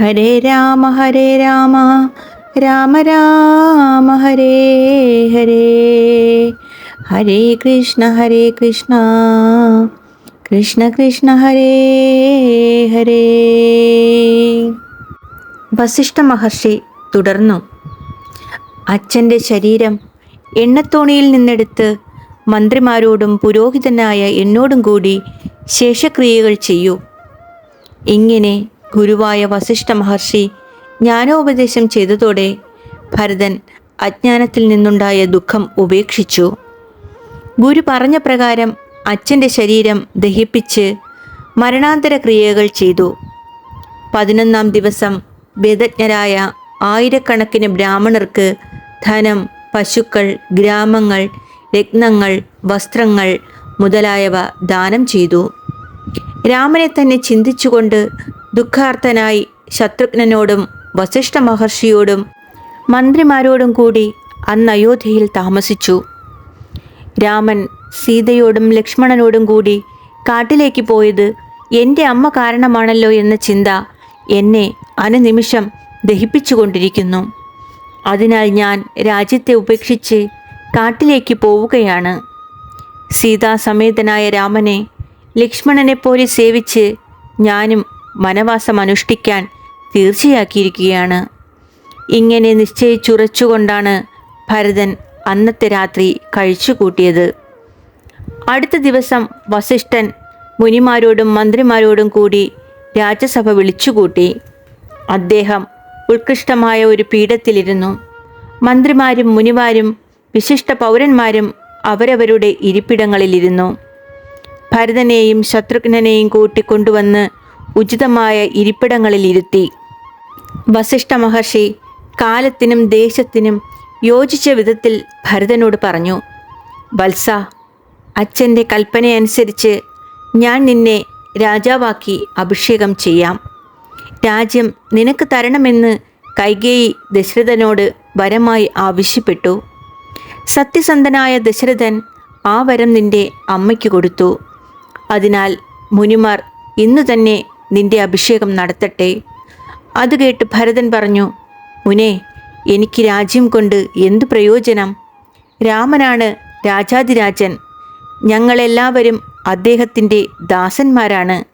ഹരേ രാമ ഹരേ രാമ. രാമ രാമ ഹരേ ഹരേ. ഹരേ കൃഷ്ണ ഹരേ കൃഷ്ണ. കൃഷ്ണ കൃഷ്ണ ഹരേ ഹരേ. വസിഷ്ഠ മഹർഷി തുടർന്നു. അച്ഛന്റെ ശരീരം എണ്ണത്തോണിയിൽ നിന്നെടുത്ത് മന്ത്രിമാരോടും പുരോഹിതനായ എന്നോടും കൂടി ശേഷക്രിയകൾ ചെയ്യൂ. ഇങ്ങനെ ഗുരുവായ വസിഷ്ഠ മഹർഷി ജ്ഞാനോപദേശം ചെയ്തതോടെ ഭരതൻ അജ്ഞാനത്തിൽ നിന്നുണ്ടായ ദുഃഖം ഉപേക്ഷിച്ചു. ഗുരു പറഞ്ഞ പ്രകാരം അച്ഛന്റെ ശരീരം ദഹിപ്പിച്ച് മരണാന്തര ക്രിയകൾ ചെയ്തു. പതിനൊന്നാം ദിവസം വേദജ്ഞരായ ആയിരക്കണക്കിന് ബ്രാഹ്മണർക്ക് ധനം പശുക്കൾ ഗ്രാമങ്ങൾ രത്നങ്ങൾ വസ്ത്രങ്ങൾ മുതലായവ ദാനം ചെയ്തു. രാമനെ തന്നെ ചിന്തിച്ചുകൊണ്ട് ദുഃഖാർത്ഥനായി ശത്രുഘ്നനോടും വസിഷ്ഠ മഹർഷിയോടും മന്ത്രിമാരോടും കൂടി അന്ന് അയോധ്യയിൽ താമസിച്ചു. രാമൻ സീതയോടും ലക്ഷ്മണനോടും കൂടി കാട്ടിലേക്ക് പോയത് എന്റെ അമ്മ കാരണമാണല്ലോ എന്ന ചിന്ത എന്നെ അനുനിമിഷം ദഹിപ്പിച്ചുകൊണ്ടിരിക്കുന്നു. അതിനാൽ ഞാൻ രാജ്യത്തെ ഉപേക്ഷിച്ച് കാട്ടിലേക്ക് പോവുകയാണ്. സീതാസമേതനായ രാമനെ ലക്ഷ്മണനെപ്പോലെ സേവിച്ച് ഞാനും വനവാസം അനുഷ്ഠിക്കാൻ തീർച്ചയാക്കിയിരിക്കുകയാണ്. ഇങ്ങനെ നിശ്ചയിച്ചുറച്ചുകൊണ്ടാണ് ഭരതൻ അന്നത്തെ രാത്രി കഴിച്ചുകൂട്ടിയത്. അടുത്ത ദിവസം വസിഷ്ഠൻ മുനിമാരോടും മന്ത്രിമാരോടും കൂടി രാജ്യസഭ വിളിച്ചുകൂട്ടി. അദ്ദേഹം ഉത്കൃഷ്ടമായ ഒരു പീഠത്തിലിരുന്നു. മന്ത്രിമാരും മുനിമാരും വിശിഷ്ട പൗരന്മാരും അവരവരുടെ ഇരിപ്പിടങ്ങളിലിരുന്നു. ഭരതനെയും ശത്രുഘ്നെയും കൂട്ടിക്കൊണ്ടുവന്ന് ഉചിതമായ ഇരിപ്പിടങ്ങളിൽ ഇരുത്തി വസിഷ്ഠ മഹർഷി കാലത്തിനും ദേശത്തിനും യോജിച്ച വിധത്തിൽ ഭരതനോട് പറഞ്ഞു വത്സ അച്ഛന്റെ കൽപ്പനയനുസരിച്ച് ഞാൻ നിന്നെ രാജാവാക്കി അഭിഷേകം ചെയ്യാം. രാജ്യം നിനക്ക് തരണമെന്ന് കൈകേയി ദശരഥനോട് വരമായി ആവശ്യപ്പെട്ടു. സത്യസന്ധനായ ദശരഥൻ ആ വരം നിന്റെ അമ്മയ്ക്ക് കൊടുത്തു. അതിനാൽ മുനിമാർ ഇന്നു തന്നെ നിന്റെ അഭിഷേകം നടത്തട്ടെ. അത് കേട്ട് ഭരതൻ പറഞ്ഞു മുനെ എനിക്ക് രാജ്യം കൊണ്ട് എന്തു പ്രയോജനം? രാമനാണ് രാജാതിരാജൻ ഞങ്ങളെല്ലാവരും അദ്ദേഹത്തിന്റെ ദാസന്മാരാണ്.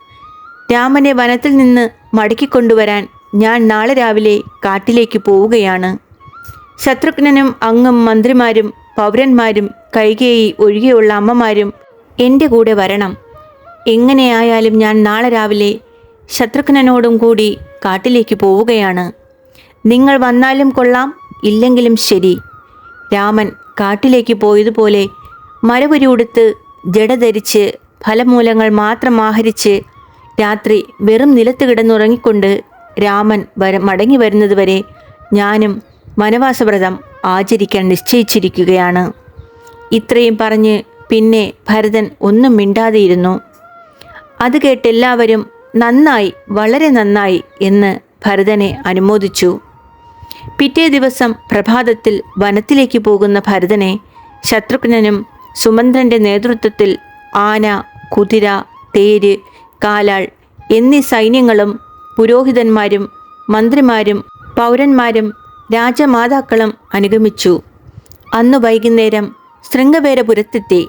രാമനെ വനത്തിൽ നിന്ന് മടക്കിക്കൊണ്ടുവരാൻ ഞാൻ നാളെ രാവിലെ കാട്ടിലേക്ക് പോവുകയാണ്. ശത്രുഘ്നനും അങ്ങും മന്ത്രിമാരും പൗരന്മാരും കൈകേയി ഒഴികെയുള്ള അമ്മമാരും എന്റെ കൂടെ വരണം. എങ്ങനെയായാലും ഞാൻ നാളെ രാവിലെ ശത്രുഘ്നനോടും കൂടി കാട്ടിലേക്ക് പോവുകയാണ്. നിങ്ങൾ വന്നാലും കൊള്ളാം ഇല്ലെങ്കിലും ശരി. രാമൻ കാട്ടിലേക്ക് പോയതുപോലെ മരപുരി ഉടുത്ത് ജട ധരിച്ച് ഫലമൂലങ്ങൾ മാത്രം ആഹരിച്ച് രാത്രി വെറും നിലത്ത് കിടന്നുറങ്ങിക്കൊണ്ട് രാമൻ വര മടങ്ങി വരുന്നതുവരെ ഞാനും വനവാസവ്രതം ആചരിക്കാൻ നിശ്ചയിച്ചിരിക്കുകയാണ്. ഇത്രയും പറഞ്ഞ് പിന്നെ ഭരതൻ ഒന്നും മിണ്ടാതെയിരുന്നു. അത് കേട്ട് എല്ലാവരും നന്നായി വളരെ നന്നായി എന്ന് ഭരതനെ അനുമോദിച്ചു. പിറ്റേ ദിവസം പ്രഭാതത്തിൽ വനത്തിലേക്ക് പോകുന്ന ഭരതനെ ശത്രുഘ്നനും സുമന്ത്രന്റെ നേതൃത്വത്തിൽ ആന കുതിര തേര് കാലാൾ എന്നീ സൈന്യങ്ങളും പുരോഹിതന്മാരും മന്ത്രിമാരും പൗരന്മാരും രാജമാതാക്കളും അനുഗമിച്ചു. അന്നു വൈകുന്നേരം ശൃംഗവേരപുരത്തെത്തി.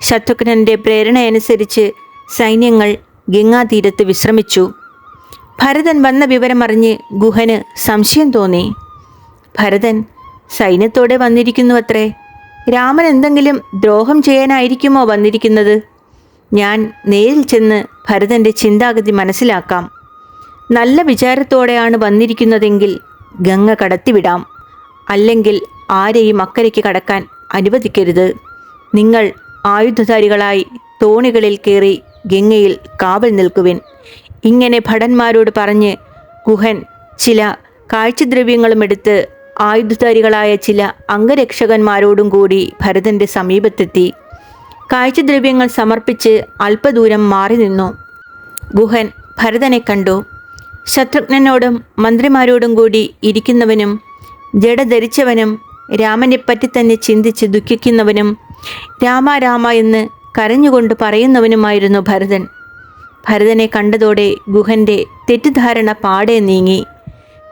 ശത്രുഘ്നന്റെ പ്രേരണയനുസരിച്ച് സൈന്യങ്ങൾ ഗംഗാതീരത്ത് വിശ്രമിച്ചു. ഭരതൻ വന്ന വിവരമറിഞ്ഞ് ഗുഹന് സംശയം തോന്നി. ഭരതൻ സൈന്യത്തോടെ വന്നിരിക്കുന്നു അത്രേ രാമൻ എന്തെങ്കിലും ദ്രോഹം ചെയ്യാനായിരിക്കുമോ വന്നിരിക്കുന്നത്? ഞാൻ നേരിൽ ചെന്ന് ഭരതന്റെ ചിന്താഗതി മനസ്സിലാക്കാം. നല്ല വിചാരത്തോടെയാണ് വന്നിരിക്കുന്നതെങ്കിൽ ഗംഗ കടത്തിവിടാം. അല്ലെങ്കിൽ ആരെയും അക്കരയ്ക്ക് കടക്കാൻ അനുവദിക്കരുത്. നിങ്ങൾ ആയുധധാരികളായി തോണികളിൽ കയറി ഗംഗയിൽ കാവൽ നിൽക്കുവിൻ. ഇങ്ങനെ ഭടന്മാരോട് പറഞ്ഞ് ഗുഹൻ ചില കാഴ്ചദ്രവ്യങ്ങളും എടുത്ത് ആയുധധാരികളായ ചില അംഗരക്ഷകന്മാരോടും കൂടി ഭരതന്റെ സമീപത്തെത്തി. കാഴ്ചദ്രവ്യങ്ങൾ സമർപ്പിച്ച് അല്പദൂരം മാറി നിന്നു. ഗുഹൻ ഭരതനെ കണ്ടു. ശത്രുഘ്നനോടും മന്ത്രിമാരോടും കൂടി ഇരിക്കുന്നവനും ജഡ ധരിച്ചവനും രാമനെപ്പറ്റി തന്നെ ചിന്തിച്ച് ദുഃഖിക്കുന്നവനും രാമ രാമ എന്ന് കരഞ്ഞുകൊണ്ട് പറയുന്നവനുമായിരുന്നു ഭരതൻ. ഭരതനെ കണ്ടതോടെ ഗുഹന്റെ തെറ്റിദ്ധാരണ പാടെ നീങ്ങി.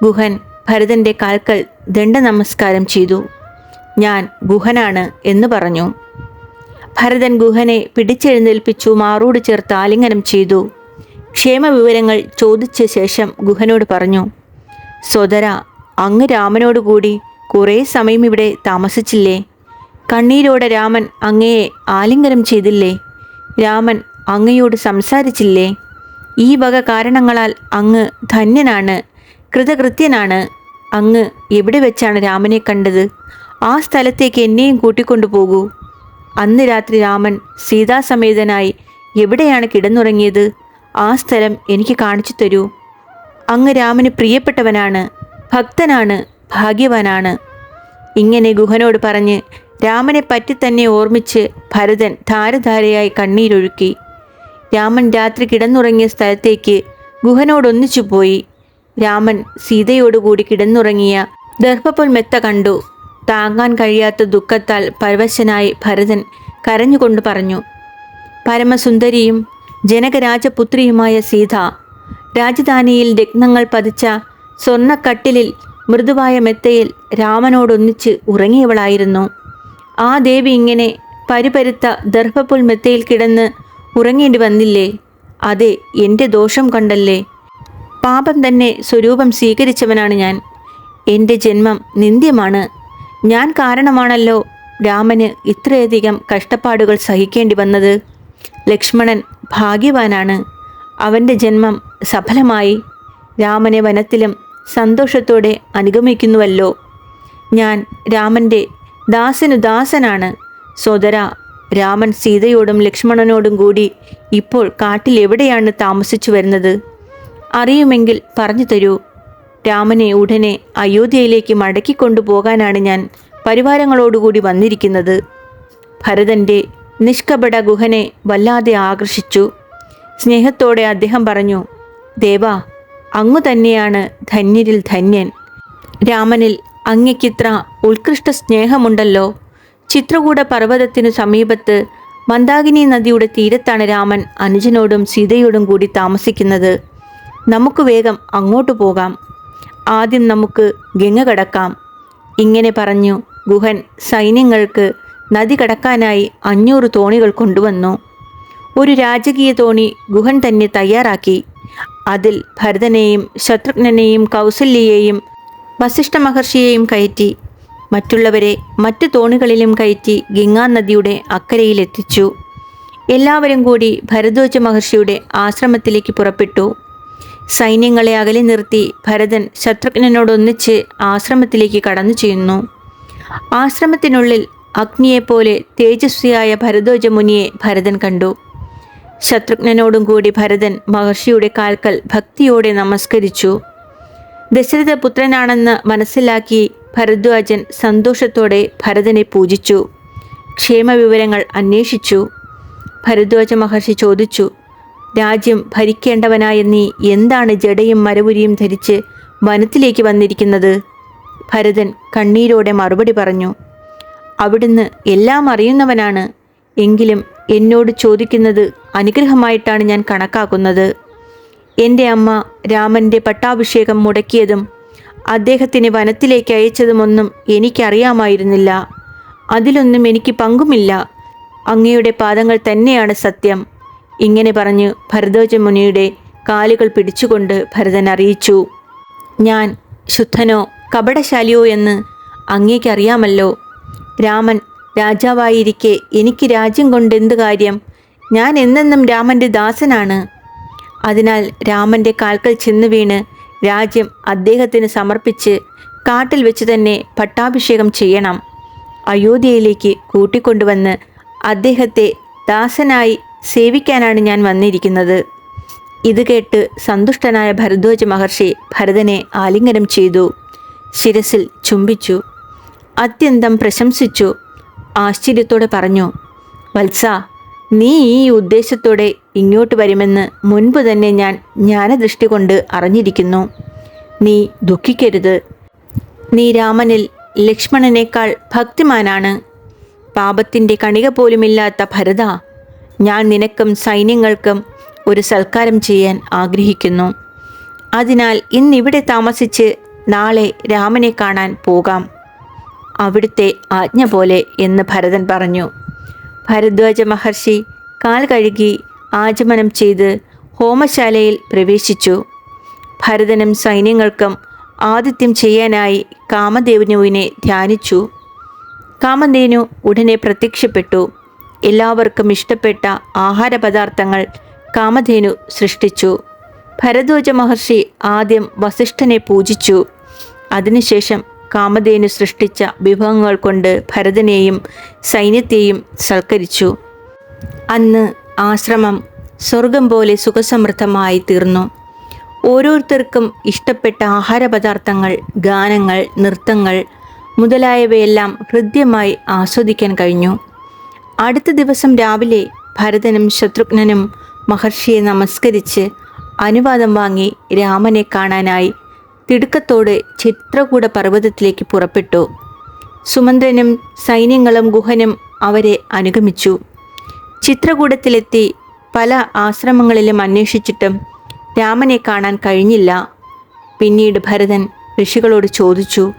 ഗുഹൻ ഭരതന്റെ കാൽക്കൽ ദണ്ഡ നമസ്കാരം ചെയ്തു. ഞാൻ ഗുഹനാണ് എന്ന് പറഞ്ഞു. ഭരതൻ ഗുഹനെ പിടിച്ചെഴുന്നേൽപ്പിച്ചു മാറോട് ചേർത്ത് ആലിംഗനം ചെയ്തു. ക്ഷേമ വിവരങ്ങൾ ചോദിച്ച ശേഷം ഗുഹനോട് പറഞ്ഞു സോദര അങ്ങ് രാമനോടുകൂടി കുറേ സമയം ഇവിടെ താമസിച്ചില്ലേ? കണ്ണീരോടെ രാമൻ അങ്ങയെ ആലിംഗനം ചെയ്തില്ലേ? രാമൻ അങ്ങയോട് സംസാരിച്ചില്ലേ? ഈ വക കാരണങ്ങളാൽ അങ്ങ് ധന്യനാണ് കൃതകൃത്യനാണ്. അങ്ങ് എവിടെ വെച്ചാണ് രാമനെ കണ്ടത്? ആ സ്ഥലത്തേക്ക് എന്നെയും കൂട്ടിക്കൊണ്ടു പോകൂ. അന്ന് രാത്രി രാമൻ സീതാസമേതനായി എവിടെയാണ് കിടന്നുറങ്ങിയത്? ആ സ്ഥലം എനിക്ക് കാണിച്ചു തരൂ. അങ്ങ് രാമന് പ്രിയപ്പെട്ടവനാണ് ഭക്തനാണ് ഭാഗ്യവാനാണ്. ഇങ്ങനെ ഗുഹനോട് പറഞ്ഞ് രാമനെ പറ്റി തന്നെ ഓർമ്മിച്ച് ഭരതൻ ധാരധാരയായി കണ്ണീരൊഴുക്കി. രാമൻ രാത്രി കിടന്നുറങ്ങിയ സ്ഥലത്തേക്ക് ഗുഹനോടൊന്നിച്ചു പോയി. രാമൻ സീതയോടുകൂടി കിടന്നുറങ്ങിയ ദർഭപ്പുൽ മെത്ത കണ്ടു. താങ്ങാൻ കഴിയാത്ത ദുഃഖത്താൽ പരവശനായി ഭരതൻ കരഞ്ഞുകൊണ്ട് പറഞ്ഞു പരമസുന്ദരിയും ജനകരാജപുത്രിയുമായ സീത രാജധാനിയിൽ രത്നങ്ങൾ പതിച്ച സ്വർണക്കട്ടിലിൽ മൃദുവായ മെത്തയിൽ രാമനോടൊന്നിച്ച് ഉറങ്ങിയവളായിരുന്നു. ആ ദേവി ഇങ്ങനെ പരിപരുത്ത ദർഭപ്പുൽ മെത്തയിൽ കിടന്ന് ഉറങ്ങേണ്ടി വന്നില്ലേ? അതെ എന്റെ ദോഷം കണ്ടല്ലേ? പാപം തന്നെ സ്വരൂപം സ്വീകരിച്ചവനാണ് ഞാൻ. എന്റെ ജന്മം നിന്ദ്യമാണ്. ഞാൻ കാരണമാണല്ലോ രാമന് ഇത്രയധികം കഷ്ടപ്പാടുകൾ സഹിക്കേണ്ടി വന്നത്. ലക്ഷ്മണൻ ഭാഗ്യവാനാണ്. അവന്റെ ജന്മം സഫലമായി. രാമനെ വനത്തിലും സന്തോഷത്തോടെ അനുഗമിക്കുന്നുവല്ലോ. ഞാൻ രാമന്റെ ദാസനു ദാസനാണ്. സോദര രാമൻ സീതയോടും ലക്ഷ്മണനോടും കൂടി ഇപ്പോൾ കാട്ടിൽ എവിടെയാണ് താമസിച്ചു വരുന്നത്? അറിയുമെങ്കിൽ പറഞ്ഞു തരൂ. രാമനെ ഉടനെ അയോധ്യയിലേക്ക് മടക്കി മടക്കിക്കൊണ്ടുപോകാനാണ് ഞാൻ പരിവാരങ്ങളോടുകൂടി വന്നിരിക്കുന്നത്. ഭരതന്റെ നിഷ്കപട ഗുഹനെ വല്ലാതെ ആകർഷിച്ചു. സ്നേഹത്തോടെ അദ്ദേഹം പറഞ്ഞു ദേവാ അങ്ങു തന്നെയാണ് ധന്യരിൽ ധന്യൻ. രാമനിൽ അങ്ങയ്ക്കിത്ര ഉത്കൃഷ്ട സ്നേഹമുണ്ടല്ലോ. ചിത്രകൂട പർവതത്തിനു സമീപത്ത് മന്ദാകിനി നദിയുടെ തീരത്താണ് രാമൻ അനുജനോടും സീതയോടും കൂടി താമസിക്കുന്നത്. നമുക്ക് വേഗം അങ്ങോട്ട് പോകാം. ആദ്യം നമുക്ക് ഗംഗ കടക്കാം. ഇങ്ങനെ പറഞ്ഞു ഗുഹൻ സൈന്യങ്ങൾക്ക് നദി കടക്കാനായി അഞ്ഞൂറ് തോണികൾ കൊണ്ടുവന്നു. ഒരു രാജകീയ തോണി ഗുഹൻ തന്നെ തയ്യാറാക്കി. അതിൽ ഭരതനെയും ശത്രുഘ്നെയും കൗസല്യയെയും വസിഷ്ഠ മഹർഷിയെയും കയറ്റി മറ്റുള്ളവരെ മറ്റു തോണികളിലും കയറ്റി ഗംഗാ നദിയുടെ അക്കരയിലെത്തിച്ചു. എല്ലാവരും കൂടി ഭരദ്വാജ മഹർഷിയുടെ ആശ്രമത്തിലേക്ക് പുറപ്പെട്ടു. സൈന്യങ്ങളെ അകലി നിർത്തി ഭരതൻ ശത്രുഘ്നോടൊന്നിച്ച് ആശ്രമത്തിലേക്ക് കടന്നു ചെയ്യുന്നു ആശ്രമത്തിനുള്ളിൽ അഗ്നിയെപ്പോലെ തേജസ്വിയായ ഭരദ്വാജ മുനിയെ ഭരതൻ കണ്ടു. ശത്രുഘ്നോടും കൂടി ഭരതൻ മഹർഷിയുടെ കാൽക്കൽ ഭക്തിയോടെ നമസ്കരിച്ചു. ദശരഥ പുത്രനാണെന്ന് മനസ്സിലാക്കി ഭരദ്വാജൻ സന്തോഷത്തോടെ ഭരതനെ പൂജിച്ചു. ക്ഷേമവിവരങ്ങൾ അന്വേഷിച്ചു. ഭരദ്വാജ മഹർഷി ചോദിച്ചു രാജ്യം ഭരിക്കേണ്ടവനായ നീ എന്താണ് ജടയും മരപുരിയും ധരിച്ച് വനത്തിലേക്ക് വന്നിരിക്കുന്നത്? ഭരതൻ കണ്ണീരോടെ മറുപടി പറഞ്ഞു അവിടുന്ന് എല്ലാം അറിയുന്നവനാണ്. എങ്കിലും എന്നോട് ചോദിക്കുന്നത് അനുഗ്രഹമായിട്ടാണ് ഞാൻ കണക്കാക്കുന്നത്. എന്റെ അമ്മ രാമന്റെ പട്ടാഭിഷേകം മുടക്കിയതും അദ്ദേഹത്തിന് വനത്തിലേക്ക് അയച്ചതുമൊന്നും എനിക്കറിയാമായിരുന്നില്ല. അതിലൊന്നും എനിക്ക് പങ്കുമില്ല. അങ്ങയുടെ പാദങ്ങൾ തന്നെയാണ് സത്യം. ഇങ്ങനെ പറഞ്ഞ് ഭരതോജ മുനിയുടെ കാലുകൾ പിടിച്ചുകൊണ്ട് ഭരതൻ അറിയിച്ചു. ഞാൻ ശുദ്ധനോ കപടശാലിയോ എന്ന് അങ്ങേക്കറിയാമല്ലോ. രാമൻ രാജാവായിരിക്കെ എനിക്ക് രാജ്യം കൊണ്ടെന്ത് കാര്യം? ഞാൻ എന്നെന്നും രാമന്റെ ദാസനാണ്. അതിനാൽ രാമന്റെ കാൽക്കൽ ചെന്ന് വീണ് രാജ്യം അദ്ദേഹത്തിന് സമർപ്പിച്ച് കാട്ടിൽ വെച്ച് തന്നെ പട്ടാഭിഷേകം ചെയ്യണം. അയോധ്യയിലേക്ക് കൂട്ടിക്കൊണ്ടുവന്ന് അദ്ദേഹത്തെ ദാസനായി സേവിക്കാനാണ് ഞാൻ വന്നിരിക്കുന്നത്. ഇത് കേട്ട് സന്തുഷ്ടനായ ഭരദ്വാജ മഹർഷി ഭരതനെ ആലിംഗനം ചെയ്തു. ശിരസിൽ ചുംബിച്ചു. അത്യന്തം പ്രശംസിച്ചു. ആശ്ചര്യത്തോടെ പറഞ്ഞു വത്സ നീ ഈ ഉദ്ദേശത്തോടെ ഇങ്ങോട്ട് വരുമെന്ന് മുൻപ് തന്നെ ഞാൻ ജ്ഞാനദൃഷ്ടി കൊണ്ട് അറിഞ്ഞിരിക്കുന്നു. നീ ദുഃഖിക്കരുത്. നീ രാമനിൽ ലക്ഷ്മണനേക്കാൾ ഭക്തിമാനാണ്. പാപത്തിന്റെ കണിക പോലുമില്ലാത്ത ഭരത ഞാൻ നിനക്കും സൈന്യങ്ങൾക്കും ഒരു സൽക്കാരം ചെയ്യാൻ ആഗ്രഹിക്കുന്നു. അതിനാൽ ഇന്നിവിടെ താമസിച്ച് നാളെ രാമനെ കാണാൻ പോകാം. അവിടുത്തെ ആജ്ഞ പോലെ എന്ന് ഭരതൻ പറഞ്ഞു. ഭരദ്വാജ മഹർഷി കാൽ കഴുകി ആചമനം ചെയ്ത് ഹോമശാലയിൽ പ്രവേശിച്ചു. ഭരതനും സൈന്യങ്ങൾക്കും ആതിഥ്യം ചെയ്യാനായി കാമദേവനുവിനെ ധ്യാനിച്ചു. കാമദേനു ഉടനെ പ്രത്യക്ഷപ്പെട്ടു. എല്ലാവർക്കും ഇഷ്ടപ്പെട്ട ആഹാരപദാർത്ഥങ്ങൾ കാമധേനു സൃഷ്ടിച്ചു. ഭരദ്വാജ മഹർഷി ആദ്യം വസിഷ്ഠനെ പൂജിച്ചു. അതിനുശേഷം കാമധേനു സൃഷ്ടിച്ച വിഭവങ്ങൾ കൊണ്ട് ഭരതനെയും സൈന്യത്തെയും സൽക്കരിച്ചു. അന്ന് ആശ്രമം സ്വർഗം പോലെ സുഖസമൃദ്ധമായി തീർന്നു. ഓരോരുത്തർക്കും ഇഷ്ടപ്പെട്ട ആഹാരപദാർത്ഥങ്ങൾ ഗാനങ്ങൾ നൃത്തങ്ങൾ മുതലായവയെല്ലാം ഹൃദ്യമായി ആസ്വദിക്കാൻ കഴിഞ്ഞു. അടുത്ത ദിവസം രാവിലെ ഭരതനും ശത്രുഘ്നനും മഹർഷിയെ നമസ്കരിച്ച് അനുവാദം വാങ്ങി രാമനെ കാണാനായി തിടുക്കത്തോടെ ചിത്രകൂട പർവതത്തിലേക്ക് പുറപ്പെട്ടു. സുമന്ത്രനും സൈന്യങ്ങളും ഗുഹനും അവരെ അനുഗമിച്ചു. ചിത്രകൂടത്തിലെത്തി പല ആശ്രമങ്ങളിലും അന്വേഷിച്ചിട്ടും രാമനെ കാണാൻ കഴിഞ്ഞില്ല. പിന്നീട് ഭരതൻ ഋഷികളോട് ചോദിച്ചു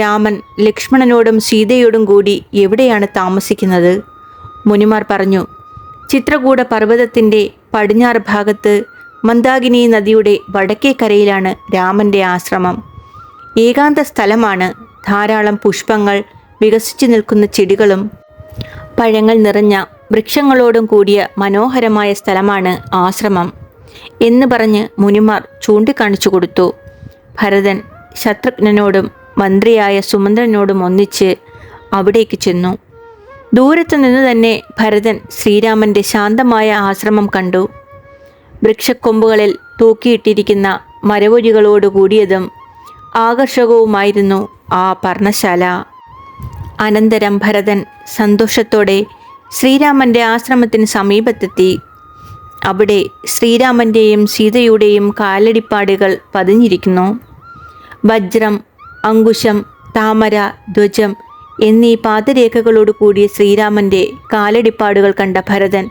രാമൻ ലക്ഷ്മണനോടും സീതയോടും കൂടി എവിടെയാണ് താമസിക്കുന്നത്? മുനിമാർ പറഞ്ഞു ചിത്രകൂട പർവതത്തിന്റെ പടിഞ്ഞാറ് ഭാഗത്ത് മന്ദാകിനി നദിയുടെ വടക്കേ കരയിലാണ് രാമന്റെ ആശ്രമം. ഏകാന്ത സ്ഥലമാണ് ധാരാളം പുഷ്പങ്ങൾ വികസിച്ചു നിൽക്കുന്ന ചെടികളും പഴങ്ങൾ നിറഞ്ഞ വൃക്ഷങ്ങളോടും കൂടിയ മനോഹരമായ സ്ഥലമാണ് ആശ്രമം എന്ന് പറഞ്ഞ് മുനിമാർ ചൂണ്ടിക്കാണിച്ചു കൊടുത്തു. ഭരതൻ ശത്രുഘ്നനോടും മന്ത്രിയായ സുമന്ദ്രനോടും ഒന്നിച്ച് അവിടേക്ക് ചെന്നു. ദൂരത്തു നിന്ന് തന്നെ ഭരതൻ ശ്രീരാമന്റെ ശാന്തമായ ആശ്രമം കണ്ടു. വൃക്ഷക്കൊമ്പുകളിൽ തൂക്കിയിട്ടിരിക്കുന്ന മരവൊഴികളോട് കൂടിയതും ആകർഷകവുമായിരുന്നു ആ പർണശാല. അനന്തരം ഭരതൻ സന്തോഷത്തോടെ ശ്രീരാമന്റെ ആശ്രമത്തിന് സമീപത്തെത്തി. അവിടെ ശ്രീരാമന്റെയും സീതയുടെയും കാലടിപ്പാടുകൾ പതിഞ്ഞിരിക്കുന്നു. വജ്രം അങ്കുശം താമര ധ്വജം എന്നീ പാദരേഖകളോട് കൂടിയ ശ്രീരാമന്റെ കാലടിപ്പാടുകൾ കണ്ട ഭരതൻ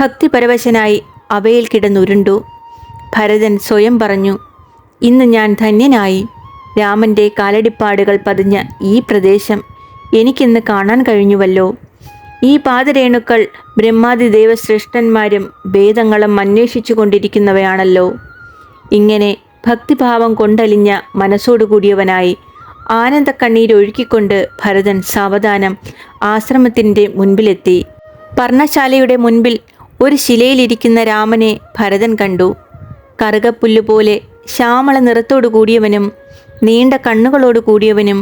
ഭക്തിപരവശനായി അവയിൽ കിടന്നുരുണ്ടു. ഭരതൻ സ്വയം പറഞ്ഞു ഇന്ന് ഞാൻ ധന്യനായി. രാമന്റെ കാലടിപ്പാടുകൾ പതിഞ്ഞ ഈ പ്രദേശം എനിക്കിന്ന് കാണാൻ കഴിഞ്ഞുവല്ലോ. ഈ പാദരേണുക്കൾ ബ്രഹ്മാതി ദേവശ്രേഷ്ഠന്മാരും വേദങ്ങളും അന്വേഷിച്ചു കൊണ്ടിരിക്കുന്നവയാണല്ലോ ഇങ്ങനെ ഭക്തിഭാവം കൊണ്ടലിഞ്ഞ മനസ്സോടുകൂടിയവനായി ആനന്ദക്കണ്ണീരൊഴുക്കിക്കൊണ്ട് ഭരതൻ സാവധാനം ആശ്രമത്തിന്റെ മുൻപിലെത്തി. പർണശാലയുടെ മുൻപിൽ ഒരു ശിലയിലിരിക്കുന്ന രാമനെ ഭരതൻ കണ്ടു. കറുകപ്പുല്ല് പോലെ ശ്യാമള നിറത്തോടു കൂടിയവനും നീണ്ട കണ്ണുകളോട് കൂടിയവനും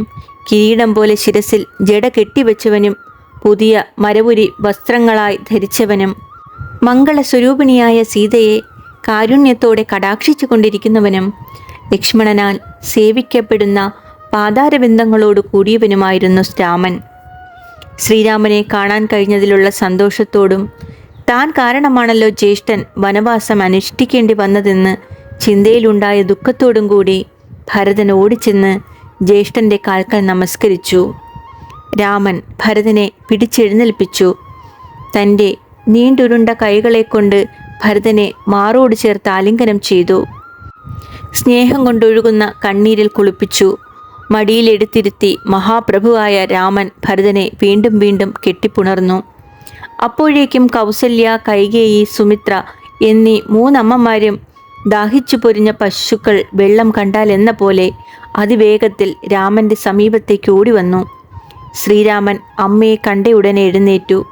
കിരീടം പോലെ ശിരസിൽ ജട കെട്ടിവെച്ചവനും പുതിയ മരപുരി വസ്ത്രങ്ങളായി ധരിച്ചവനും മംഗളസ്വരൂപിണിയായ സീതയെ കാരുണ്യത്തോടെ കടാക്ഷിച്ചു കൊണ്ടിരിക്കുന്നവനും ലക്ഷ്മണനാൽ സേവിക്കപ്പെടുന്ന പാതാരബന്ധങ്ങളോട് കൂടിയവനുമായിരുന്നു രാമൻ ശ്രീരാമനെ കാണാൻ കഴിഞ്ഞതിലുള്ള സന്തോഷത്തോടും താൻ കാരണമാണല്ലോ ജ്യേഷ്ഠൻ വനവാസം അനുഷ്ഠിക്കേണ്ടി വന്നതെന്ന് ചിന്തയിലുണ്ടായ ദുഃഖത്തോടും കൂടി ഭരതൻ ഓടിച്ചെന്ന് ജ്യേഷ്ഠന്റെ കാൽക്കൽ നമസ്കരിച്ചു. രാമൻ ഭരതനെ പിടിച്ചെഴുന്നേൽപ്പിച്ചു. തന്റെ നീണ്ടുരുണ്ട കൈകളെ കൊണ്ട് ഭരതനെ മാറോട് ചേർത്ത് ആലിംഗനം ചെയ്തു. സ്നേഹം കൊണ്ടൊഴുകുന്ന കണ്ണീരിൽ കുളിപ്പിച്ചു. മടിയിലെടുത്തിരുത്തി മഹാപ്രഭുവായ രാമൻ ഭരതനെ വീണ്ടും വീണ്ടും കെട്ടിപ്പുണർന്നു. അപ്പോഴേക്കും കൗസല്യ കൈകേയി സുമിത്ര എന്നീ മൂന്നമ്മമാരും ദാഹിച്ചു പൊരിഞ്ഞ പശുക്കൾ വെള്ളം കണ്ടാൽ എന്ന പോലെ അതിവേഗത്തിൽ രാമന്റെ സമീപത്തേക്ക് ഓടി വന്നു ശ്രീരാമൻ അമ്മയെ കണ്ടയുടനെ എഴുന്നേറ്റു.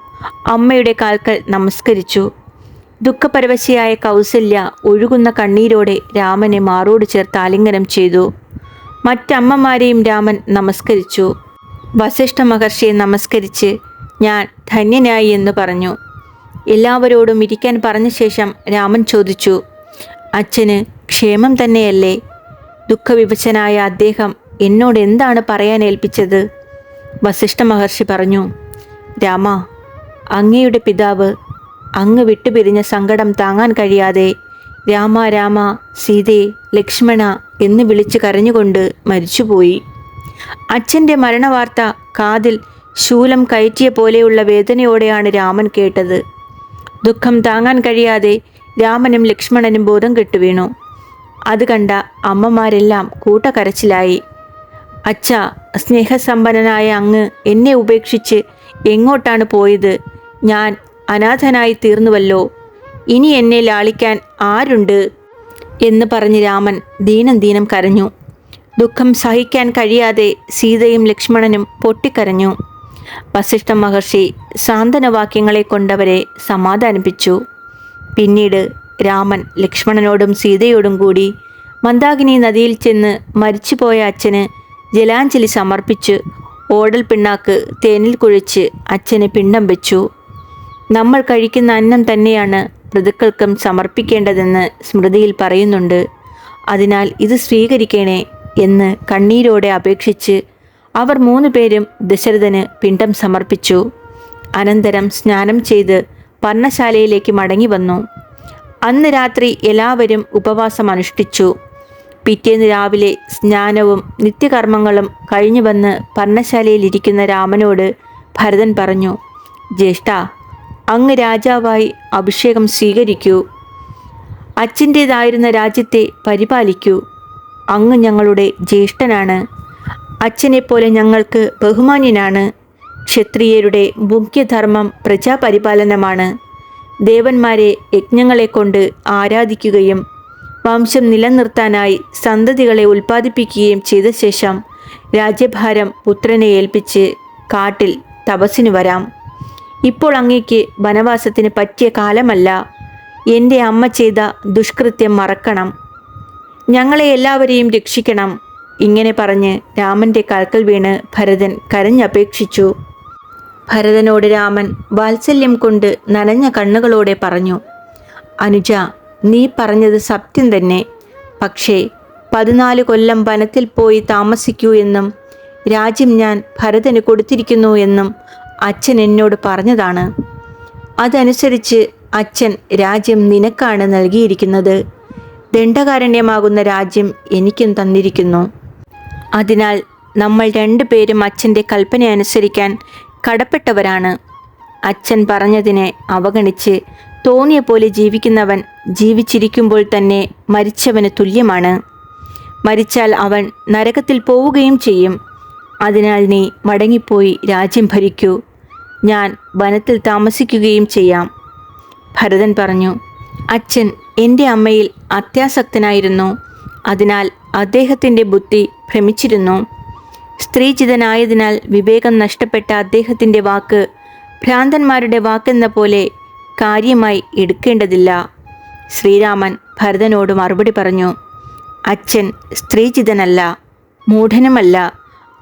അമ്മയുടെ കാൽക്കൽ നമസ്കരിച്ചു. ദുഃഖപരവശിയായ കൗസല്യ ഒഴുകുന്ന കണ്ണീരോടെ രാമനെ മാറോട് ചേർത്ത് ആലിംഗനം ചെയ്തു. മറ്റമ്മമാരെയും രാമൻ നമസ്കരിച്ചു. വസിഷ്ഠ മഹർഷിയെ നമസ്കരിച്ച് ഞാൻ ധന്യനായി എന്ന് പറഞ്ഞു. എല്ലാവരോടും ഇരിക്കാൻ പറഞ്ഞ ശേഷം രാമൻ ചോദിച്ചു അച്ഛന് ക്ഷേമം തന്നെയല്ലേ? ദുഃഖവിവശനായ അദ്ദേഹം എന്നോട് എന്താണ് പറയാൻ ഏൽപ്പിച്ചത്? വസിഷ്ഠ മഹർഷി പറഞ്ഞു രാമ അങ്ങയുടെ പിതാവ് അങ്ങ് വിട്ടുപിരിഞ്ഞ സങ്കടം താങ്ങാൻ കഴിയാതെ രാമ രാമ സീതേ ലക്ഷ്മണ എന്ന് വിളിച്ച് കരഞ്ഞുകൊണ്ട് മരിച്ചുപോയി. അച്ഛന്റെ മരണവാർത്ത കാതിൽ ശൂലം കയറ്റിയ പോലെയുള്ള വേദനയോടെയാണ് രാമൻ കേട്ടത്. ദുഃഖം താങ്ങാൻ കഴിയാതെ രാമനും ലക്ഷ്മണനും ബോധം കെട്ടുവീണു അത് കണ്ട അമ്മമാരെല്ലാം കൂട്ടക്കരച്ചിലായി. അച്ഛ സ്നേഹസമ്പന്നനായ അങ്ങ് എന്നെ ഉപേക്ഷിച്ച് എങ്ങോട്ടാണ് പോയത്? ഞാൻ അനാഥനായി തീർന്നുവല്ലോ. ഇനി എന്നെ ലാളിക്കാൻ ആരുണ്ട് എന്ന് പറഞ്ഞ് രാമൻ ദീനം ദീനം കരഞ്ഞു. ദുഃഖം സഹിക്കാൻ കഴിയാതെ സീതയും ലക്ഷ്മണനും പൊട്ടിക്കരഞ്ഞു. വസിഷ്ഠ മഹർഷി സാന്ത്വനവാക്യങ്ങളെ കൊണ്ടവരെ സമാധാനിപ്പിച്ചു. പിന്നീട് രാമൻ ലക്ഷ്മണനോടും സീതയോടും കൂടി മന്ദാകിനി നദിയിൽ ചെന്ന് മരിച്ചുപോയ അച്ഛന് ജലാഞ്ജലി സമർപ്പിച്ച്. ഓടൽ പിണ്ണാക്ക് തേനിൽ കുഴിച്ച് അച്ഛന് പിണ്ടം വെച്ചു. നമ്മൾ കഴിക്കുന്ന അന്നം തന്നെയാണ് ഋതുക്കൾക്കും സമർപ്പിക്കേണ്ടതെന്ന് സ്മൃതിയിൽ പറയുന്നുണ്ട്. അതിനാൽ ഇത് സ്വീകരിക്കണേ എന്ന് കണ്ണീരോടെ അപേക്ഷിച്ച് അവർ മൂന്നു പേരും ദശരഥന് പിണ്ടം സമർപ്പിച്ചു. അനന്തരം സ്നാനം ചെയ്ത് പർണശാലയിലേക്ക് മടങ്ങി വന്നു. അന്ന് രാത്രി എല്ലാവരും ഉപവാസം അനുഷ്ഠിച്ചു. പിറ്റേന്ന് രാവിലെ സ്നാനവും നിത്യകർമ്മങ്ങളും കഴിഞ്ഞു വന്ന് പർണശാലയിലിരിക്കുന്ന രാമനോട് ഭരതൻ പറഞ്ഞു ജ്യേഷ്ഠ അങ്ങ് രാജാവായി അഭിഷേകം സ്വീകരിക്കൂ. അച്ഛന്റേതായിരുന്ന രാജ്യത്തെ പരിപാലിക്കൂ. അങ്ങ് ഞങ്ങളുടെ ജ്യേഷ്ഠനാണ്. അച്ഛനെപ്പോലെ ഞങ്ങൾക്ക് ബഹുമാന്യനാണ്. ക്ഷത്രിയരുടെ മുഖ്യധർമ്മം പ്രജാപരിപാലനമാണ്. ദേവന്മാരെ യജ്ഞങ്ങളെ കൊണ്ട് ആരാധിക്കുകയും വംശം നിലനിർത്താനായി സന്തതികളെ ഉൽപ്പാദിപ്പിക്കുകയും ചെയ്ത ശേഷം രാജ്യഭാരം പുത്രനെ ഏൽപ്പിച്ച് കാട്ടിൽ തപസ്സിന് വരാം. ഇപ്പോൾ അങ്ങേക്ക് വനവാസത്തിന് പറ്റിയ കാലമല്ല. എന്റെ അമ്മ ചെയ്ത ദുഷ്കൃത്യം മറക്കണം. ഞങ്ങളെ എല്ലാവരെയും രക്ഷിക്കണം. ഇങ്ങനെ പറഞ്ഞ് രാമന്റെ കാൽക്കൽ വീണ് ഭരതൻ കരഞ്ഞപേക്ഷിച്ചു. ഭരതനോട് രാമൻ വാത്സല്യം കൊണ്ട് നനഞ്ഞ കണ്ണുകളോടെ പറഞ്ഞു അനുജ നീ പറഞ്ഞത് സത്യം തന്നെ. പക്ഷേ പതിനാല് കൊല്ലം വനത്തിൽ പോയി താമസിക്കൂ എന്നും രാജ്യം ഞാൻ ഭരതന് കൊടുത്തിരിക്കുന്നു എന്നും അച്ഛൻ എന്നോട് പറഞ്ഞതാണ്. അതനുസരിച്ച് അച്ഛൻ രാജ്യം നിനക്കാണ് നൽകിയിരിക്കുന്നത്. ദണ്ഡകാരണ്യമാകുന്ന രാജ്യം എനിക്കും തന്നിരിക്കുന്നു. അതിനാൽ നമ്മൾ രണ്ടുപേരും അച്ഛന്റെ കൽപ്പന അനുസരിക്കാൻ കടപ്പെട്ടവരാണ്. അച്ഛൻ പറഞ്ഞതിനെ അവഗണിച്ച് തോന്നിയ പോലെ ജീവിക്കുന്നവൻ ജീവിച്ചിരിക്കുമ്പോൾ തന്നെ മരിച്ചവന് തുല്യമാണ്. മരിച്ചാൽ അവൻ നരകത്തിൽ പോവുകയും ചെയ്യും. അതിനാൽ നീ മടങ്ങിപ്പോയി രാജ്യം ഭരിക്കൂ. ഞാൻ വനത്തിൽ താമസിക്കുകയും ചെയ്യാം. ഭരതൻ പറഞ്ഞു അച്ഛൻ എന്റെ അമ്മയിൽ അത്യാസക്തനായിരുന്നു. അതിനാൽ അദ്ദേഹത്തിന്റെ ബുദ്ധി ഭ്രമിച്ചിരുന്നു. സ്ത്രീചിതനായതിനാൽ വിവേകം നഷ്ടപ്പെട്ട അദ്ദേഹത്തിന്റെ വാക്ക് ഭ്രാന്തന്മാരുടെ വാക്കെന്ന പോലെ കാര്യമായി എടുക്കേണ്ടതില്ല. ശ്രീരാമൻ ഭരതനോട് മറുപടി പറഞ്ഞു അച്ഛൻ സ്ത്രീചിതനല്ല മൂഢനുമല്ല.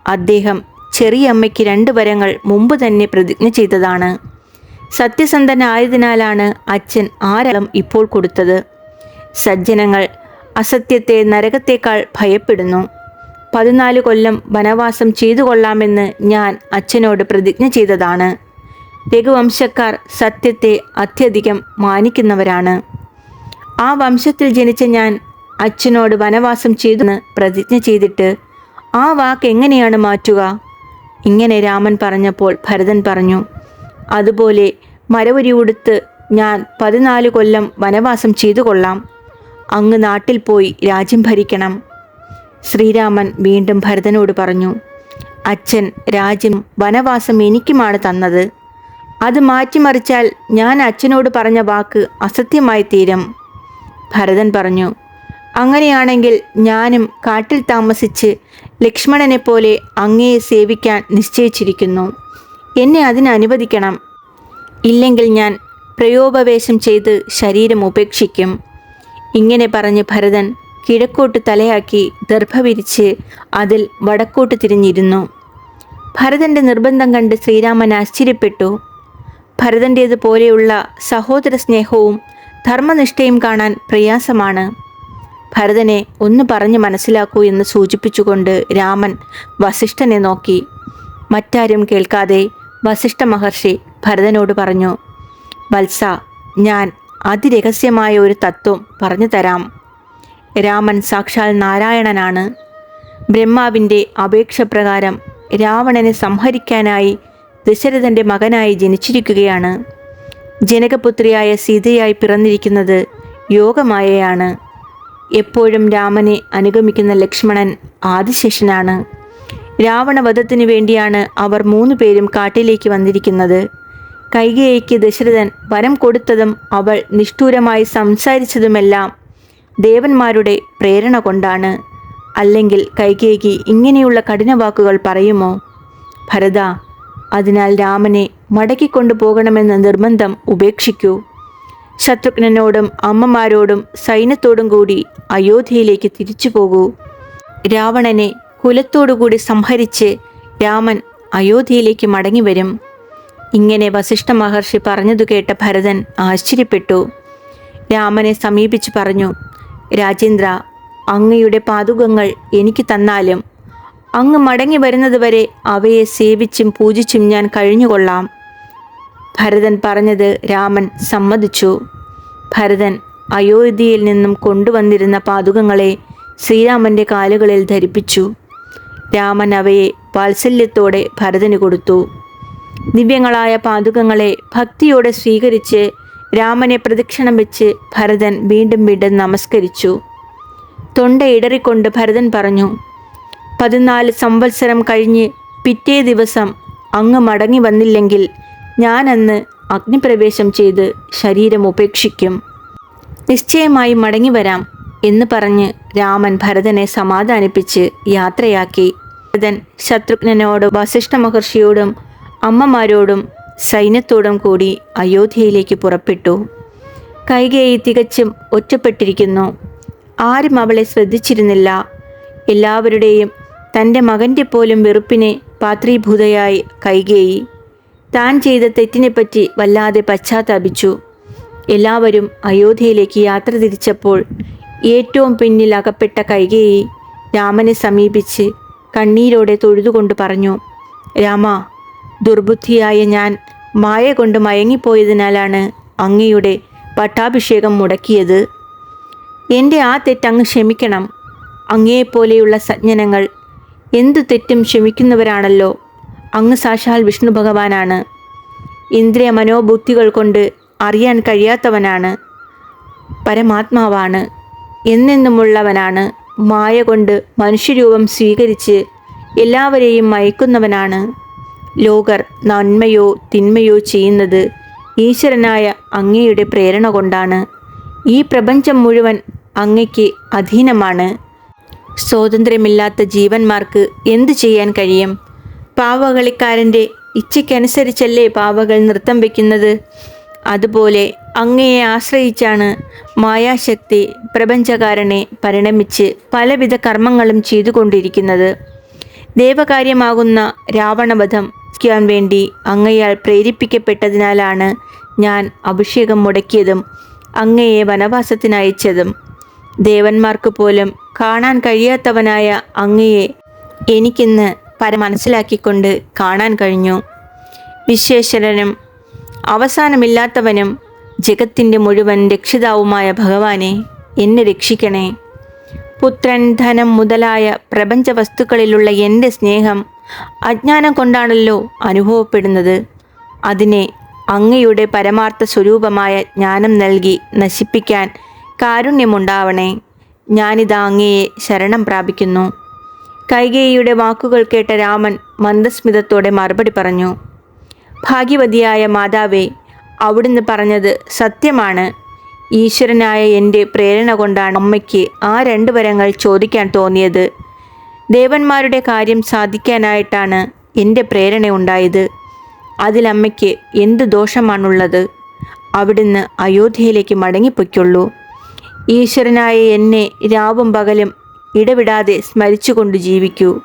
അദ്ദേഹം ചെറിയമ്മയ്ക്ക് രണ്ട് വരങ്ങൾ മുമ്പ് തന്നെ പ്രതിജ്ഞ ചെയ്തതാണ്. സത്യസന്ധനായതിനാലാണ് അച്ഛൻ ആരളം ഇപ്പോൾ കൊടുത്തത്. സജ്ജനങ്ങൾ അസത്യത്തെ നരകത്തേക്കാൾ ഭയപ്പെടുന്നു. പതിനാല് കൊല്ലം വനവാസം ചെയ്തു കൊള്ളാമെന്ന് ഞാൻ അച്ഛനോട് പ്രതിജ്ഞ ചെയ്തതാണ്. രഘുവംശക്കാർ സത്യത്തെ അത്യധികം മാനിക്കുന്നവരാണ്. ആ വംശത്തിൽ ജനിച്ച ഞാൻ അച്ഛനോട് വനവാസം ചെയ്തെന്ന് പ്രതിജ്ഞ ചെയ്തിട്ട് ആ വാക്ക് എങ്ങനെയാണ് മാറ്റുക? ഇങ്ങനെ രാമൻ പറഞ്ഞപ്പോൾ ഭരതൻ പറഞ്ഞു അതുപോലെ മരവരി ഉടുത്ത് ഞാൻ പതിനാല് കൊല്ലം വനവാസം ചെയ്തു കൊള്ളാം അങ്ങ് നാട്ടിൽ പോയി രാജ്യം ഭരിക്കണം. ശ്രീരാമൻ വീണ്ടും ഭരതനോട് പറഞ്ഞു അച്ഛൻ രാജ്യം വനവാസം എനിക്കുമാണ് തന്നത്. അത് മാറ്റിമറിച്ചാൽ ഞാൻ അച്ഛനോട് പറഞ്ഞ വാക്ക് അസത്യമായി തീരും. ഭരതൻ പറഞ്ഞു അങ്ങനെയാണെങ്കിൽ ഞാനും കാട്ടിൽ താമസിച്ച് ലക്ഷ്മണനെ പോലെ അങ്ങയെ സേവിക്കാൻ നിശ്ചയിച്ചിരിക്കുന്നു. എന്നെ അതിന് അനുവദിക്കണം. ഇല്ലെങ്കിൽ ഞാൻ പ്രയോപവേശം ചെയ്ത് ശരീരം ഉപേക്ഷിക്കും. ഇങ്ങനെ പറഞ്ഞ് ഭരതൻ കിഴക്കോട്ട് തലയാക്കി ദർഭ വിരിച്ച് അതിൽ വടക്കോട്ട് തിരിഞ്ഞിരുന്നു. ഭരതന്റെ നിർബന്ധം കണ്ട് ശ്രീരാമൻ ആശ്ചര്യപ്പെട്ടു. ഭരതന്റേതുപോലെയുള്ള സഹോദര സ്നേഹവും ധർമ്മനിഷ്ഠയും കാണാൻ പ്രയാസമാണ്. ഭരതനെ ഒന്ന് പറഞ്ഞു മനസ്സിലാക്കൂ എന്ന് സൂചിപ്പിച്ചുകൊണ്ട് രാമൻ വസിഷ്ഠനെ നോക്കി. മറ്റാരും കേൾക്കാതെ വസിഷ്ഠ മഹർഷി ഭരതനോട് പറഞ്ഞു വത്സ ഞാൻ അതിരഹസ്യമായ ഒരു തത്വം പറഞ്ഞു തരാം. രാമൻ സാക്ഷാൽ നാരായണനാണ്. ബ്രഹ്മാവിന്റെ അപേക്ഷ പ്രകാരം രാവണനെ സംഹരിക്കാനായി ദശരഥന്റെ മകനായി ജനിച്ചിരിക്കുകയാണ്. ജനകപുത്രിയായ സീതയായി പിറന്നിരിക്കുന്നത് യോഗമായയാണ്. എപ്പോഴും രാമനെ അനുഗമിക്കുന്ന ലക്ഷ്മണൻ ആദിശേഷനാണ്. രാവണവധത്തിനു വേണ്ടിയാണ് അവർ മൂന്നു പേരും കാട്ടിലേക്ക് വന്നിരിക്കുന്നത്. കൈകേയിക്ക് ദശരഥൻ വരം കൊടുത്തതും അവൾ നിഷ്ഠൂരമായി സംസാരിച്ചതുമെല്ലാം ദേവന്മാരുടെ പ്രേരണ കൊണ്ടാണ്. അല്ലെങ്കിൽ കൈകേയിക്ക് ഇങ്ങനെയുള്ള കഠിനവാക്കുകൾ പറയുമോ? ഭരത അതിനാൽ രാമനെ മടക്കിക്കൊണ്ടു പോകണമെന്ന നിർബന്ധം ഉപേക്ഷിക്കൂ. ശത്രുഘ്നനോടും അമ്മമാരോടും സൈന്യത്തോടും കൂടി അയോധ്യയിലേക്ക് തിരിച്ചു പോകൂ. രാവണനെ കുലത്തോടുകൂടി സംഹരിച്ച് രാമൻ അയോധ്യയിലേക്ക് മടങ്ങിവരും. ഇങ്ങനെ വസിഷ്ഠ മഹർഷി പറഞ്ഞതു കേട്ട ഭരതൻ ആശ്ചര്യപ്പെട്ടു. രാമനെ സമീപിച്ചു പറഞ്ഞു രാജേന്ദ്ര അങ്ങയുടെ പാതുകങ്ങൾ എനിക്ക് തന്നാലും അങ്ങ് മടങ്ങി വരുന്നതുവരെ അവയെ സേവിച്ചും പൂജിച്ചും ഞാൻ കഴിഞ്ഞുകൊള്ളാം. ഭരതൻ പറഞ്ഞത് രാമൻ സമ്മതിച്ചു. ഭരതൻ അയോധ്യയിൽ നിന്നും കൊണ്ടുവന്നിരുന്ന പാതുകങ്ങളെ ശ്രീരാമന്റെ കാലുകളിൽ ധരിപ്പിച്ചു. രാമൻ അവയെ വാത്സല്യത്തോടെ ഭരതന് കൊടുത്തു. ദിവ്യങ്ങളായ പാതുകങ്ങളെ ഭക്തിയോടെ സ്വീകരിച്ച് രാമനെ പ്രദക്ഷിണം വെച്ച് ഭരതൻ വീണ്ടും വീണ്ടും നമസ്കരിച്ചു. തൊണ്ട ഇടറിക്കൊണ്ട് ഭരതൻ പറഞ്ഞു പതിനാല് സംവത്സരം കഴിഞ്ഞ് പിറ്റേ ദിവസം അങ്ങ് മടങ്ങി വന്നില്ലെങ്കിൽ ഞാനന്ന് അഗ്നിപ്രവേശം ചെയ്ത് ശരീരം ഉപേക്ഷിക്കും. നിശ്ചയമായി മടങ്ങി വരാം എന്ന് പറഞ്ഞ് രാമൻ ഭരതനെ സമാധാനിപ്പിച്ച് യാത്രയാക്കി. ഭരതൻ ശത്രുഘ്നനോടും വസിഷ്ഠ മഹർഷിയോടും അമ്മമാരോടും സൈന്യത്തോടും കൂടി അയോധ്യയിലേക്ക് പുറപ്പെട്ടു. കൈകേയി തികച്ചും ഒറ്റപ്പെട്ടിരിക്കുന്നു. ആരും അവളെ ശ്രദ്ധിച്ചിരുന്നില്ല. എല്ലാവരുടെയും തന്റെ മകന്റെ പോലും വെറുപ്പിനെ പാത്രീഭൂതയായി കൈകേയി. താൻ ചെയ്ത തെറ്റിനെപ്പറ്റി വല്ലാതെ പശ്ചാത്താപിച്ചു. എല്ലാവരും അയോധ്യയിലേക്ക് യാത്ര തിരിച്ചപ്പോൾ ഏറ്റവും പിന്നിൽ അകപ്പെട്ട കൈകേയി രാമനെ സമീപിച്ച് കണ്ണീരോടെ തൊഴുതുകൊണ്ട് പറഞ്ഞു രാമ ദുർബുദ്ധിയായ ഞാൻ മായ കൊണ്ട് മയങ്ങിപ്പോയതിനാലാണ് അങ്ങയുടെ പട്ടാഭിഷേകം മുടക്കിയത്. എന്റെ ആ തെറ്റങ്ങ് ക്ഷമിക്കണം. അങ്ങയെപ്പോലെയുള്ള സജ്ഞനങ്ങൾ എന്തു തെറ്റും ക്ഷമിക്കുന്നവരാണല്ലോ. അങ്ങ് സാക്ഷാൽ വിഷ്ണു ഭഗവാനാണ്. ഇന്ദ്രിയ മനോബുദ്ധികൾ കൊണ്ട് അറിയാൻ കഴിയാത്തവനാണ്. പരമാത്മാവാണ്. എന്നെന്നുമുള്ളവനാണ്. മായ കൊണ്ട് മനുഷ്യരൂപം സ്വീകരിച്ച് എല്ലാവരെയും മയക്കുന്നവനാണ്. ലോകർ നന്മയോ തിന്മയോ ചെയ്യുന്നത് ഈശ്വരനായ അങ്ങയുടെ പ്രേരണ കൊണ്ടാണ്. ഈ പ്രപഞ്ചം മുഴുവൻ അങ്ങയ്ക്ക് അധീനമാണ്. സ്വാതന്ത്ര്യമില്ലാത്ത ജീവന്മാർക്ക് എന്തു ചെയ്യാൻ കഴിയും? പാവകളിക്കാരന്റെ ഇച്ഛയ്ക്കനുസരിച്ചല്ലേ പാവകൾ നൃത്തം വയ്ക്കുന്നത് അതുപോലെ അങ്ങയെ ആശ്രയിച്ചാണ് മായാശക്തി പ്രപഞ്ചകാരനെ പരിണമിച്ച് പലവിധ കർമ്മങ്ങളും ചെയ്തുകൊണ്ടിരിക്കുന്നത്. ദേവകാര്യമാകുന്ന രാവണവധം ക്കാൻ വേണ്ടി അങ്ങയാൽ പ്രേരിപ്പിക്കപ്പെട്ടതിനാലാണ് ഞാൻ അഭിഷേകം മുടക്കിയതും അങ്ങയെ വനവാസത്തിനയച്ചതും ദേവന്മാർക്ക് പോലും കാണാൻ കഴിയാത്തവനായ അങ്ങയെ എനിക്കിന്ന് പര മനസ്സിലാക്കിക്കൊണ്ട് കാണാൻ കഴിഞ്ഞു. വിശ്വേശ്വരനും അവസാനമില്ലാത്തവനും ജഗത്തിന്റെ മുഴുവൻ രക്ഷിതാവുമായ ഭഗവാനെ എന്നെ രക്ഷിക്കണേ. പുത്രൻ ധനം മുതലായ പ്രപഞ്ച വസ്തുക്കളിലുള്ള എന്റെ സ്നേഹം അജ്ഞാനം കൊണ്ടാണല്ലോ അനുഭവപ്പെടുന്നത്. അതിനെ അങ്ങയുടെ പരമാർത്ഥ സ്വരൂപമായ ജ്ഞാനം നൽകി നശിപ്പിക്കാൻ കാരുണ്യമുണ്ടാവണേ. ഞാനിതാ അങ്ങയെ ശരണം പ്രാപിക്കുന്നു. കൈകേയിയുടെ വാക്കുകൾ കേട്ട രാമൻ മന്ദസ്മിതത്തോടെ മറുപടി പറഞ്ഞു ഭാഗ്യവതിയായ മാതാവേ അവിടുന്ന് പറഞ്ഞത് സത്യമാണ്. ഈശ്വരനായ എന്റെ പ്രേരണ കൊണ്ടാണ് അമ്മയ്ക്ക് ആ രണ്ട് വരങ്ങൾ ചോദിക്കാൻ തോന്നിയത്. ദേവന്മാരുടെ കാര്യം സാധിക്കാനായിട്ടാണ് എന്റെ പ്രേരണ ഉണ്ടായത്. അതിലമ്മയ്ക്ക് എന്ത് ദോഷമാണുള്ളത്? അവിടുന്ന് അയോധ്യയിലേക്ക് മടങ്ങിപ്പൊയ്ക്കുള്ളൂ. ഈശ്വരനായ എന്നെ രാവും പകലും ഇടവിടാതെ സ്മരിച്ചുകൊണ്ട് ജീവിക്കൂ.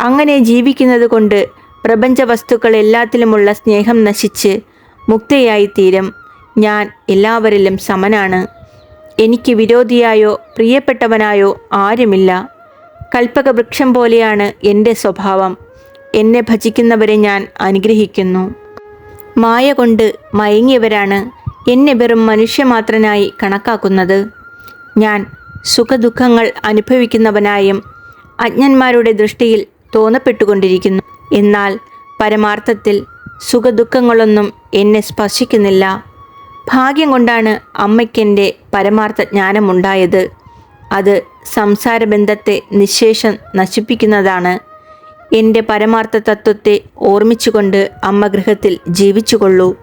അങ്ങനെ ജീവിക്കുന്നത് കൊണ്ട് പ്രപഞ്ച വസ്തുക്കൾ എല്ലാത്തിലുമുള്ള സ്നേഹം നശിച്ച് മുക്തയായി തീരും ഞാൻ എല്ലാവരിലും സമനാണ്. എനിക്ക് വിരോധിയായോ പ്രിയപ്പെട്ടവനായോ ആരുമില്ല. കൽപ്പകവൃക്ഷം പോലെയാണ് എന്റെ സ്വഭാവം. എന്നെ ഭജിക്കുന്നവരെ ഞാൻ അനുഗ്രഹിക്കുന്നു. മായ കൊണ്ട് മയങ്ങിയവരാണ് എന്നെ വെറും മനുഷ്യമാത്രനായി കണക്കാക്കുന്നത്. ഞാൻ സുഖദുഃഖങ്ങൾ അനുഭവിക്കുന്നവനായും അജ്ഞന്മാരുടെ ദൃഷ്ടിയിൽ തോന്നപ്പെട്ടുകൊണ്ടിരിക്കുന്നു. എന്നാൽ പരമാർത്ഥത്തിൽ സുഖദുഃഖങ്ങളൊന്നും എന്നെ സ്പർശിക്കുന്നില്ല. ഭാഗ്യം കൊണ്ടാണ് അമ്മയ്ക്കെന്റെ പരമാർത്ഥ ജ്ഞാനമുണ്ടായത്. അത് സംസാരബന്ധത്തെ നിശേഷം നശിപ്പിക്കുന്നതാണ്. എന്റെ പരമാർത്ഥ തത്വത്തെ ഓർമ്മിച്ചുകൊണ്ട് അമ്മ ഗൃഹത്തിൽ ജീവിച്ചുകൊള്ളൂ.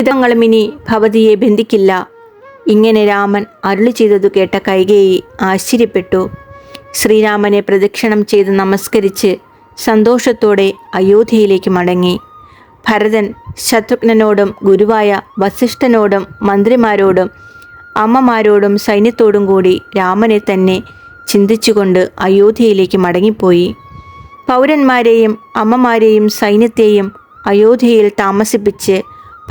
ഇതങ്ങളും ഇനി ഭവതിയെ ബന്ധിക്കില്ല. ഇങ്ങനെ രാമൻ അരുളി ചെയ്തതു കേട്ട കൈകേയി ആശ്ചര്യപ്പെട്ടു. ശ്രീരാമനെ പ്രദക്ഷിണം ചെയ്ത് നമസ്കരിച്ച് സന്തോഷത്തോടെ അയോധ്യയിലേക്ക് മടങ്ങി. ഭരതൻ ശത്രുഘ്നനോടും ഗുരുവായ വസിഷ്ഠനോടും മന്ത്രിമാരോടും അമ്മമാരോടും സൈന്യത്തോടും കൂടി രാമനെ തന്നെ ചിന്തിച്ചുകൊണ്ട് അയോധ്യയിലേക്ക് മടങ്ങിപ്പോയി. പൗരന്മാരെയും അമ്മമാരെയും സൈന്യത്തെയും അയോധ്യയിൽ താമസിപ്പിച്ച്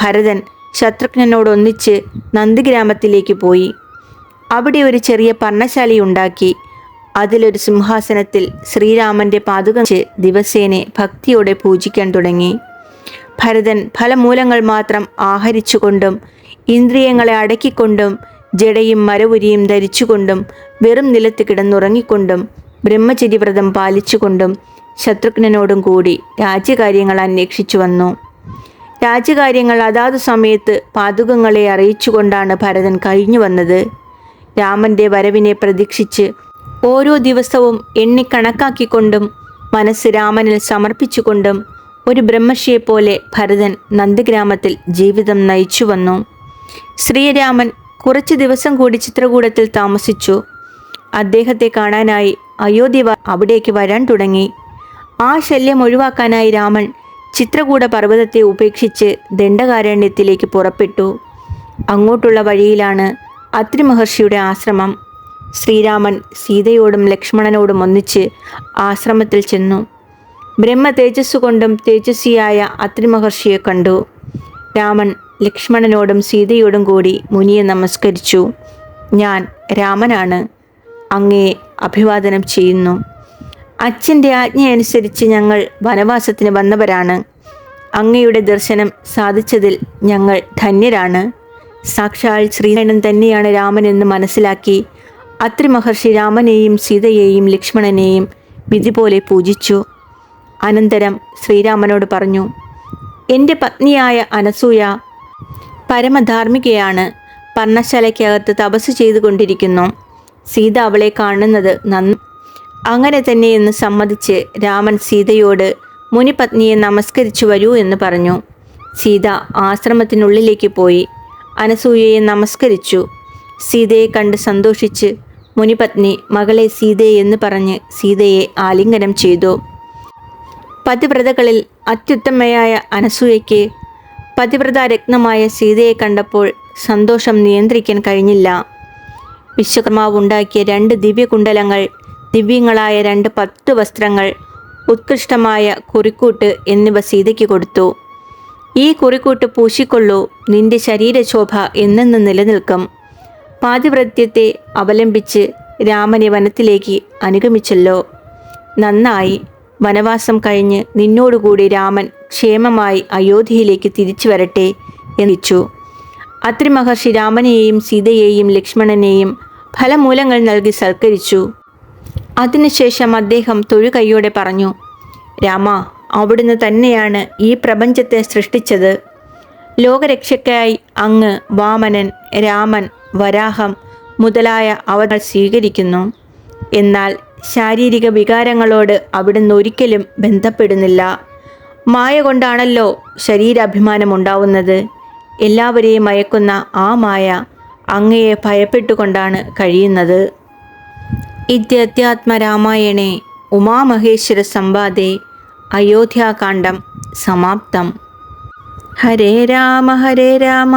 ഭരതൻ ശത്രുഘ്നോടൊന്നിച്ച് നന്ദിഗ്രാമത്തിലേക്ക് പോയി. അവിടെ ഒരു ചെറിയ പർണശാലയുണ്ടാക്കി അതിലൊരു സിംഹാസനത്തിൽ ശ്രീരാമന്റെ പാതുക ദിവസേനെ ഭക്തിയോടെ പൂജിക്കാൻ തുടങ്ങി. ഭരതൻ ഫലമൂലങ്ങൾ മാത്രം ആഹരിച്ചുകൊണ്ടും ഇന്ദ്രിയങ്ങളെ അടക്കിക്കൊണ്ടും ജടയും മരവുരിയും ധരിച്ചുകൊണ്ടും വെറും നിലത്ത് കിടന്നുറങ്ങിക്കൊണ്ടും ബ്രഹ്മചര്യവ്രതം പാലിച്ചുകൊണ്ടും ശത്രുഘ്നോടും കൂടി രാജ്യകാര്യങ്ങൾ അന്വേഷിച്ചു വന്നു. രാജ്യകാര്യങ്ങൾ അതാതു സമയത്ത് പാതുകങ്ങളെ അറിയിച്ചുകൊണ്ടാണ് ഭരതൻ കഴിഞ്ഞു വന്നത്. രാമന്റെ വരവിനെ പ്രതീക്ഷിച്ച് ഓരോ ദിവസവും എണ്ണിക്കണക്കാക്കിക്കൊണ്ടും മനസ്സ് രാമനിൽ സമർപ്പിച്ചുകൊണ്ടും ഒരു ബ്രഹ്മഷിയെപ്പോലെ ഭരതൻ നന്ദിഗ്രാമത്തിൽ ജീവിതം നയിച്ചു വന്നു. ശ്രീരാമൻ കുറച്ചു ദിവസം കൂടി ചിത്രകൂടത്തിൽ താമസിച്ചു. അദ്ദേഹത്തെ കാണാനായി അയോധ്യ അവിടേക്ക് വരാൻ തുടങ്ങി. ആ ശല്യം ഒഴിവാക്കാനായി രാമൻ ചിത്രകൂട പർവതത്തെ ഉപേക്ഷിച്ച് ദണ്ഡകാരണ്യത്തിലേക്ക് പുറപ്പെട്ടു. അങ്ങോട്ടുള്ള വഴിയിലാണ് അത്രിമഹർഷിയുടെ ആശ്രമം. ശ്രീരാമൻ സീതയോടും ലക്ഷ്മണനോടും ഒന്നിച്ച് ആശ്രമത്തിൽ ചെന്നു. ബ്രഹ്മ തേജസ്സുകൊണ്ടും തേജസ്വിയായ അത്രി മഹർഷിയെ കണ്ടു. രാമൻ ലക്ഷ്മണനോടും സീതയോടും കൂടി മുനിയെ നമസ്കരിച്ചു. ഞാൻ രാമനാണ്. അങ്ങയെ അഭിവാദനം ചെയ്യുന്നു. അച്ഛന്റെ ആജ്ഞയനുസരിച്ച് ഞങ്ങൾ വനവാസത്തിന് വന്നവരാണ്. അങ്ങയുടെ ദർശനം സാധിച്ചതിൽ ഞങ്ങൾ ധന്യരാണ്. സാക്ഷാൽ ശ്രീനാരായണൻ തന്നെയാണ് രാമനെന്ന് മനസ്സിലാക്കി അത്രി മഹർഷി രാമനെയും സീതയെയും ലക്ഷ്മണനെയും വിധി പോലെ പൂജിച്ചു. അനന്തരം ശ്രീരാമനോട് പറഞ്ഞു എന്റെ പത്നിയായ അനസൂയ പരമധാർമ്മികയാണ്. പർണശാലയ്ക്കകത്ത് തപസ് ചെയ്തുകൊണ്ടിരിക്കുന്നു. സീത അവളെ കാണുന്നത് നന്ന് അങ്ങനെ തന്നെയെന്ന് സമ്മതിച്ച് രാമൻ സീതയോട് മുനിപത്നിയെ നമസ്കരിച്ചു വരൂ എന്ന് പറഞ്ഞു. സീത ആശ്രമത്തിനുള്ളിലേക്ക് പോയി. അനസൂയയെ നമസ്കരിച്ചു. സീതയെ കണ്ട് സന്തോഷിച്ച് മുനിപത്നി മകളെ സീതയെ എന്ന് പറഞ്ഞ് സീതയെ ആലിംഗനം ചെയ്തു. പതിവ്രതകളിൽ അത്യുത്തമയായ അനസൂയയ്ക്ക് പതിവ്രത രക്തമായ സീതയെ കണ്ടപ്പോൾ സന്തോഷം നിയന്ത്രിക്കാൻ കഴിഞ്ഞില്ല. വിശ്വകർമാവ് ഉണ്ടാക്കിയ രണ്ട് ദിവ്യകുണ്ടലങ്ങൾ ദിവ്യങ്ങളായ രണ്ട് പത്ത് വസ്ത്രങ്ങൾ ഉത്കൃഷ്ടമായ കുറിക്കൂട്ട് എന്നിവ സീതയ്ക്ക് കൊടുത്തു. ഈ കുറിക്കൂട്ട് പൂശിക്കൊള്ളൂ നിന്റെ ശരീരശോഭ എന്നെന്ന് നിലനിൽക്കും. പാതിവ്രത്യത്തെ അവലംബിച്ച് രാമനെ വനത്തിലേക്ക് അനുഗമിച്ചല്ലോ. നന്നായി വനവാസം കഴിഞ്ഞ് നിന്നോടുകൂടി രാമൻ ക്ഷേമമായി അയോധ്യയിലേക്ക് തിരിച്ചു വരട്ടെ എന്നിച്ചു. അത്രി മഹർഷി രാമനെയും സീതയെയും ലക്ഷ്മണനെയും ഫലമൂലങ്ങൾ നൽകി സൽക്കരിച്ചു. അതിനുശേഷം അദ്ദേഹം തൊഴുകൈയോടെ പറഞ്ഞു രാമ അവിടുന്ന് തന്നെയാണ് ഈ പ്രപഞ്ചത്തെ സൃഷ്ടിച്ചത്. ലോകരക്ഷയ്ക്കായി അങ്ങ് വാമനൻ രാമൻ വരാഹം മുതലായ അവതർ സ്വീകരിക്കുന്നു. എന്നാൽ ശാരീരിക വികാരങ്ങളോട് അവിടുന്ന് ഒരിക്കലും ബന്ധപ്പെടുന്നില്ല. മായ കൊണ്ടാണല്ലോ ശരീരാഭിമാനം ഉണ്ടാവുന്നത് എല്ലാവരെയും മയക്കുന്ന ആ മായ അങ്ങയെ ഭയപ്പെട്ടുകൊണ്ടാണ് കഴിയുന്നത്. ഇത്യധ്യാത്മരാമായണേ ഉമാമഹേശ്വര സംവാദേ അയോധ്യാകാന്ഡം സമാപ്തം. ഹരേ രാമ ഹരേ രാമ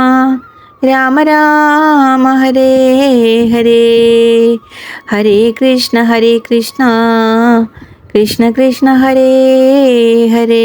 രാമ രാമ ഹരേ ഹരേ. ഹരേ കൃഷ്ണ ഹരേ കൃഷ്ണ കൃഷ്ണ കൃഷ്ണ ഹരേ ഹരേ